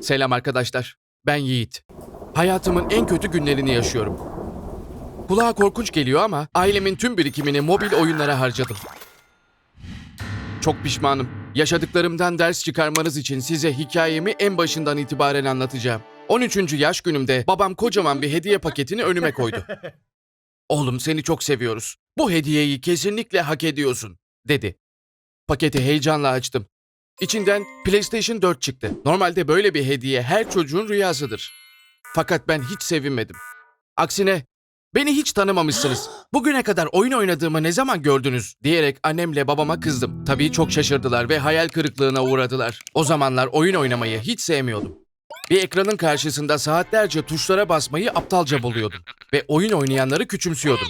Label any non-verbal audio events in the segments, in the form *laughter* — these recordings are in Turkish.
Selam arkadaşlar. Ben Yiğit. Hayatımın en kötü günlerini yaşıyorum. Kulağa korkunç geliyor ama ailemin tüm birikimini mobil oyunlara harcadım. Çok pişmanım. Yaşadıklarımdan ders çıkarmanız için size hikayemi en başından itibaren anlatacağım. 13. yaş günümde babam kocaman bir hediye paketini önüme koydu. *laughs* Oğlum seni çok seviyoruz. Bu hediyeyi kesinlikle hak ediyorsun, dedi. Paketi heyecanla açtım. İçinden PlayStation 4 çıktı. Normalde böyle bir hediye her çocuğun rüyasıdır. Fakat ben hiç sevinmedim. Aksine beni hiç tanımamışsınız. Bugüne kadar oyun oynadığımı ne zaman gördünüz diyerek annemle babama kızdım. Tabii çok şaşırdılar ve hayal kırıklığına uğradılar. O zamanlar oyun oynamayı hiç sevmiyordum. Bir ekranın karşısında saatlerce tuşlara basmayı aptalca buluyordum ve oyun oynayanları küçümsüyordum.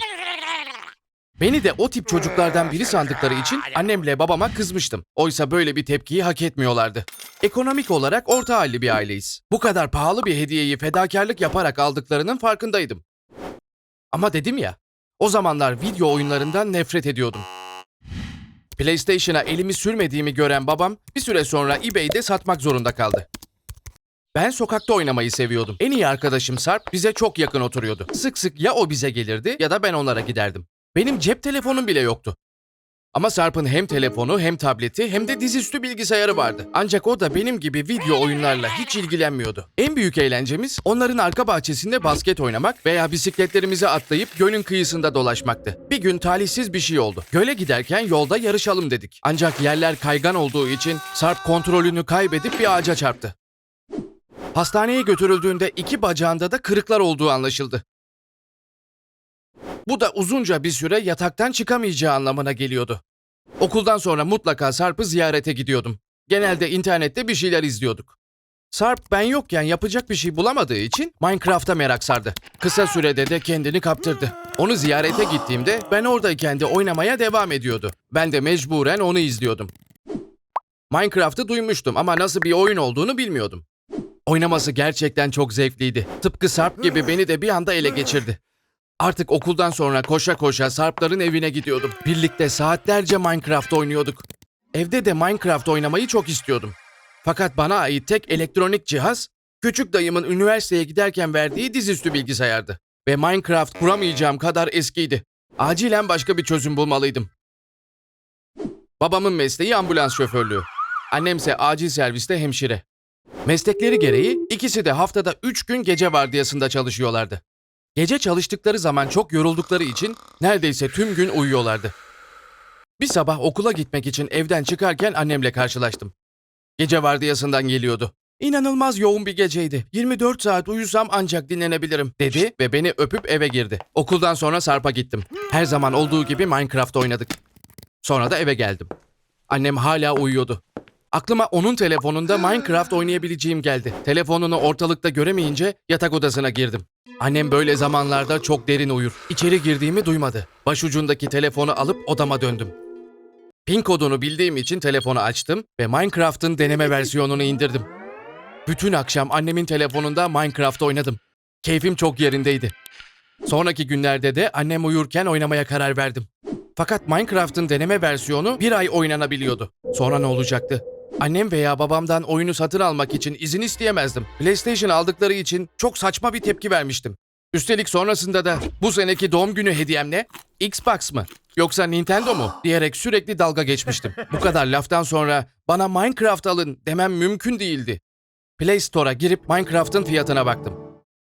Beni de o tip çocuklardan biri sandıkları için annemle babama kızmıştım. Oysa böyle bir tepkiyi hak etmiyorlardı. Ekonomik olarak orta halli bir aileyiz. Bu kadar pahalı bir hediyeyi fedakarlık yaparak aldıklarının farkındaydım. Ama dedim ya, o zamanlar video oyunlarından nefret ediyordum. PlayStation'a elimi sürmediğimi gören babam bir süre sonra eBay'de satmak zorunda kaldı. Ben sokakta oynamayı seviyordum. En iyi arkadaşım Sarp bize çok yakın oturuyordu. Sık sık ya o bize gelirdi ya da ben onlara giderdim. Benim cep telefonum bile yoktu. Ama Sarp'ın hem telefonu hem tableti hem de dizüstü bilgisayarı vardı. Ancak o da benim gibi video oyunlarla hiç ilgilenmiyordu. En büyük eğlencemiz onların arka bahçesinde basket oynamak veya bisikletlerimize atlayıp gölün kıyısında dolaşmaktı. Bir gün talihsiz bir şey oldu. Göle giderken yolda yarışalım dedik. Ancak yerler kaygan olduğu için Sarp kontrolünü kaybedip bir ağaca çarptı. Hastaneye götürüldüğünde iki bacağında da kırıklar olduğu anlaşıldı. Bu da uzunca bir süre yataktan çıkamayacağı anlamına geliyordu. Okuldan sonra mutlaka Sarp'ı ziyarete gidiyordum. Genelde internette bir şeyler izliyorduk. Sarp ben yokken yapacak bir şey bulamadığı için Minecraft'a merak sardı. Kısa sürede de kendini kaptırdı. Onu ziyarete gittiğimde ben oradayken de oynamaya devam ediyordu. Ben de mecburen onu izliyordum. Minecraft'ı duymuştum ama nasıl bir oyun olduğunu bilmiyordum. Oynaması gerçekten çok zevkliydi. Tıpkı Sarp gibi beni de bir anda ele geçirdi. Artık okuldan sonra koşa koşa Sarpların evine gidiyordum. Birlikte saatlerce Minecraft oynuyorduk. Evde de Minecraft oynamayı çok istiyordum. Fakat bana ait tek elektronik cihaz, küçük dayımın üniversiteye giderken verdiği dizüstü bilgisayardı. Ve Minecraft kuramayacağım kadar eskiydi. Acilen başka bir çözüm bulmalıydım. Babamın mesleği ambulans şoförlüğü. Annemse acil serviste hemşire. Meslekleri gereği ikisi de haftada 3 gün gece vardiyasında çalışıyorlardı. Gece çalıştıkları zaman çok yoruldukları için neredeyse tüm gün uyuyorlardı. Bir sabah okula gitmek için evden çıkarken annemle karşılaştım. Gece vardiyasından geliyordu. İnanılmaz yoğun bir geceydi. 24 saat uyusam ancak dinlenebilirim dedi ve beni öpüp eve girdi. Okuldan sonra Sarp'a gittim. Her zaman olduğu gibi Minecraft oynadık. Sonra da eve geldim. Annem hala uyuyordu. Aklıma onun telefonunda Minecraft oynayabileceğim geldi. Telefonunu ortalıkta göremeyince yatak odasına girdim. Annem böyle zamanlarda çok derin uyur. İçeri girdiğimi duymadı. Başucundaki telefonu alıp odama döndüm. Pin kodunu bildiğim için telefonu açtım ve Minecraft'ın deneme versiyonunu indirdim. Bütün akşam annemin telefonunda Minecraft oynadım. Keyfim çok yerindeydi. Sonraki günlerde de annem uyurken oynamaya karar verdim. Fakat Minecraft'ın deneme versiyonu bir ay oynanabiliyordu. Sonra ne olacaktı? Annem veya babamdan oyunu satın almak için izin isteyemezdim. PlayStation aldıkları için çok saçma bir tepki vermiştim. Üstelik sonrasında da bu seneki doğum günü hediyem ne? Xbox mı? Yoksa Nintendo mu? diyerek sürekli dalga geçmiştim. Bu kadar laftan sonra bana Minecraft alın demem mümkün değildi. Play Store'a girip Minecraft'ın fiyatına baktım.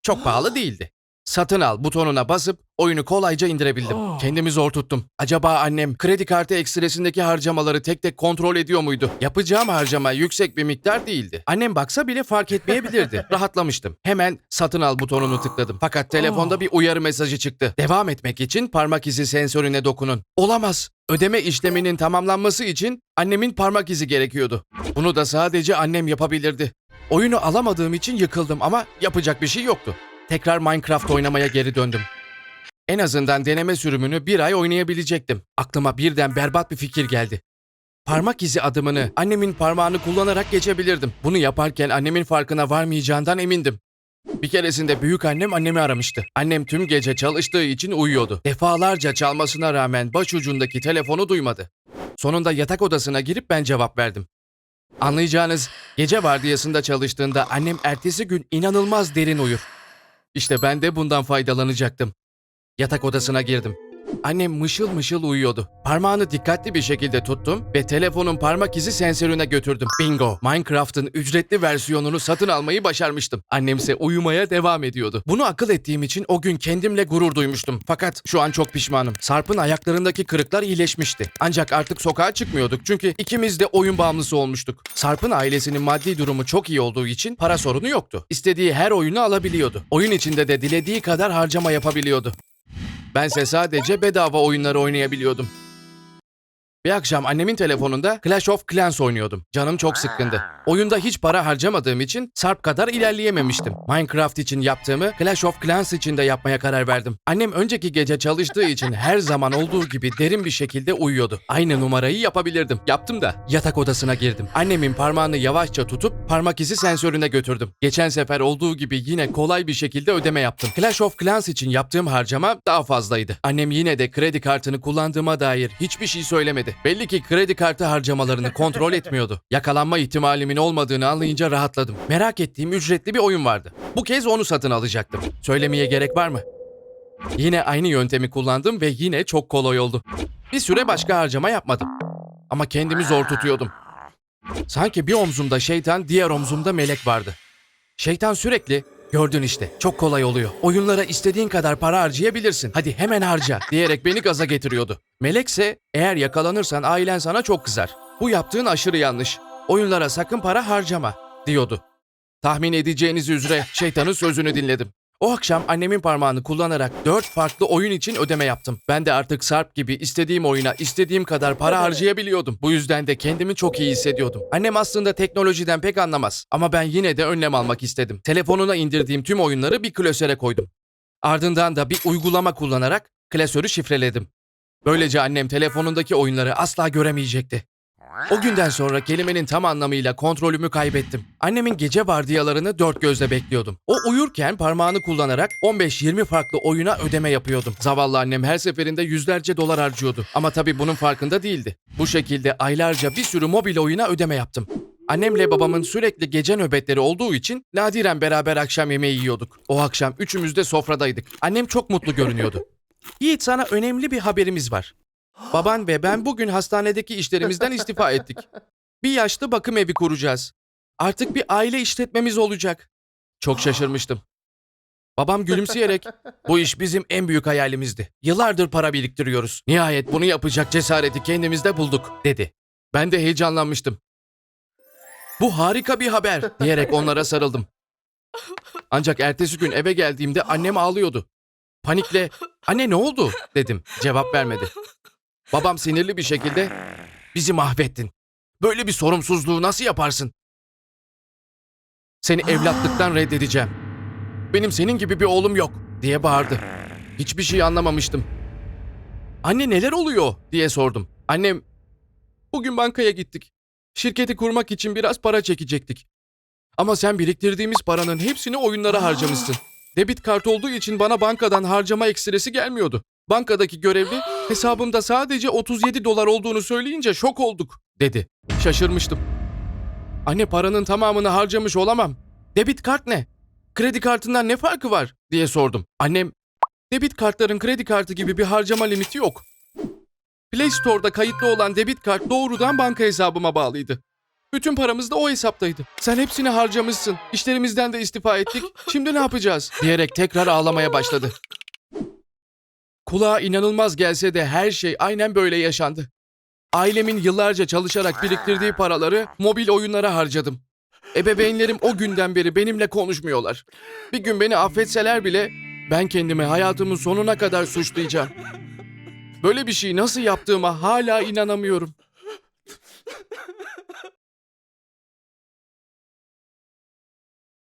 Çok pahalı değildi. Satın al butonuna basıp oyunu kolayca indirebildim. Kendimi zor tuttum. Acaba annem kredi kartı ekstresindeki harcamaları tek tek kontrol ediyor muydu? Yapacağım harcama yüksek bir miktar değildi. Annem baksa bile fark etmeyebilirdi. *laughs* Rahatlamıştım. Hemen satın al butonunu tıkladım. Fakat telefonda bir uyarı mesajı çıktı. Devam etmek için parmak izi sensörüne dokunun. Olamaz. Ödeme işleminin tamamlanması için annemin parmak izi gerekiyordu. Bunu da sadece annem yapabilirdi. Oyunu alamadığım için yıkıldım ama yapacak bir şey yoktu. Tekrar Minecraft oynamaya geri döndüm. En azından deneme sürümünü bir ay oynayabilecektim. Aklıma birden berbat bir fikir geldi. Parmak izi adımını annemin parmağını kullanarak geçebilirdim. Bunu yaparken annemin farkına varmayacağından emindim. Bir keresinde büyük annem annemi aramıştı. Annem tüm gece çalıştığı için uyuyordu. Defalarca çalmasına rağmen başucundaki telefonu duymadı. Sonunda yatak odasına girip ben cevap verdim. Anlayacağınız gece vardiyasında çalıştığında annem ertesi gün inanılmaz derin uyur. İşte ben de bundan faydalanacaktım. Yatak odasına girdim. Annem mışıl mışıl uyuyordu. Parmağını dikkatli bir şekilde tuttum ve telefonun parmak izi sensörüne götürdüm. Bingo! Minecraft'ın ücretli versiyonunu satın almayı başarmıştım. Annemse uyumaya devam ediyordu. Bunu akıl ettiğim için o gün kendimle gurur duymuştum. Fakat şu an çok pişmanım. Sarp'ın ayaklarındaki kırıklar iyileşmişti. Ancak artık sokağa çıkmıyorduk çünkü ikimiz de oyun bağımlısı olmuştuk. Sarp'ın ailesinin maddi durumu çok iyi olduğu için para sorunu yoktu. İstediği her oyunu alabiliyordu. Oyun içinde de dilediği kadar harcama yapabiliyordu. Bense sadece bedava oyunları oynayabiliyordum. Bir akşam annemin telefonunda Clash of Clans oynuyordum. Canım çok sıkkındı. Oyunda hiç para harcamadığım için Sarp kadar ilerleyememiştim. Minecraft için yaptığımı Clash of Clans için de yapmaya karar verdim. Annem önceki gece çalıştığı için her zaman olduğu gibi derin bir şekilde uyuyordu. Aynı numarayı yapabilirdim. Yaptım da yatak odasına girdim. Annemin parmağını yavaşça tutup parmak izi sensörüne götürdüm. Geçen sefer olduğu gibi yine kolay bir şekilde ödeme yaptım. Clash of Clans için yaptığım harcama daha fazlaydı. Annem yine de kredi kartını kullandığıma dair hiçbir şey söylemedi. Belli ki kredi kartı harcamalarını kontrol *laughs* etmiyordu. Yakalanma ihtimalimin olmadığını anlayınca rahatladım. Merak ettiğim ücretli bir oyun vardı. Bu kez onu satın alacaktım. Söylemeye gerek var mı? Yine aynı yöntemi kullandım ve yine çok kolay oldu. Bir süre başka harcama yapmadım. Ama kendimi zor tutuyordum. Sanki bir omzumda şeytan, diğer omzumda melek vardı. Şeytan sürekli Gördün işte çok kolay oluyor. Oyunlara istediğin kadar para harcayabilirsin. Hadi hemen harca diyerek beni gaza getiriyordu. Melekse eğer yakalanırsan ailen sana çok kızar. Bu yaptığın aşırı yanlış. Oyunlara sakın para harcama diyordu. Tahmin edeceğiniz üzere şeytanın sözünü dinledim. O akşam annemin parmağını kullanarak dört farklı oyun için ödeme yaptım. Ben de artık Sarp gibi istediğim oyuna istediğim kadar para harcayabiliyordum. Bu yüzden de kendimi çok iyi hissediyordum. Annem aslında teknolojiden pek anlamaz ama ben yine de önlem almak istedim. Telefonuna indirdiğim tüm oyunları bir klasöre koydum. Ardından da bir uygulama kullanarak klasörü şifreledim. Böylece annem telefonundaki oyunları asla göremeyecekti. O günden sonra kelimenin tam anlamıyla kontrolümü kaybettim. Annemin gece vardiyalarını dört gözle bekliyordum. O uyurken parmağını kullanarak 15-20 farklı oyuna ödeme yapıyordum. Zavallı annem her seferinde yüzlerce dolar harcıyordu. Ama tabii bunun farkında değildi. Bu şekilde aylarca bir sürü mobil oyuna ödeme yaptım. Annemle babamın sürekli gece nöbetleri olduğu için nadiren beraber akşam yemeği yiyorduk. O akşam üçümüz de sofradaydık. Annem çok mutlu görünüyordu. Yiğit sana önemli bir haberimiz var. Baban ve ben bugün hastanedeki işlerimizden istifa ettik. Bir yaşlı bakım evi kuracağız. Artık bir aile işletmemiz olacak. Çok şaşırmıştım. Babam gülümseyerek bu iş bizim en büyük hayalimizdi. Yıllardır para biriktiriyoruz. Nihayet bunu yapacak cesareti kendimizde bulduk dedi. Ben de heyecanlanmıştım. Bu harika bir haber diyerek onlara sarıldım. Ancak ertesi gün eve geldiğimde annem ağlıyordu. Panikle anne ne oldu dedim. Cevap vermedi. Babam sinirli bir şekilde bizi mahvettin. Böyle bir sorumsuzluğu nasıl yaparsın? Seni evlatlıktan reddedeceğim. Benim senin gibi bir oğlum yok diye bağırdı. Hiçbir şey anlamamıştım. Anne neler oluyor diye sordum. Annem bugün bankaya gittik. Şirketi kurmak için biraz para çekecektik. Ama sen biriktirdiğimiz paranın hepsini oyunlara harcamışsın. Debit kart olduğu için bana bankadan harcama ekstresi gelmiyordu. Bankadaki görevli *gasps* hesabımda sadece 37 dolar olduğunu söyleyince şok olduk dedi. Şaşırmıştım. Anne paranın tamamını harcamış olamam. Debit kart ne? Kredi kartından ne farkı var diye sordum. Annem debit kartların kredi kartı gibi bir harcama limiti yok. Play Store'da kayıtlı olan debit kart doğrudan banka hesabıma bağlıydı. Bütün paramız da o hesaptaydı. Sen hepsini harcamışsın. İşlerimizden de istifa ettik. Şimdi ne yapacağız? *laughs* Diyerek tekrar ağlamaya başladı. Kulağa inanılmaz gelse de her şey aynen böyle yaşandı. Ailemin yıllarca çalışarak biriktirdiği paraları mobil oyunlara harcadım. Ebeveynlerim o günden beri benimle konuşmuyorlar. Bir gün beni affetseler bile ben kendimi hayatımın sonuna kadar suçlayacağım. Böyle bir şey nasıl yaptığıma hala inanamıyorum.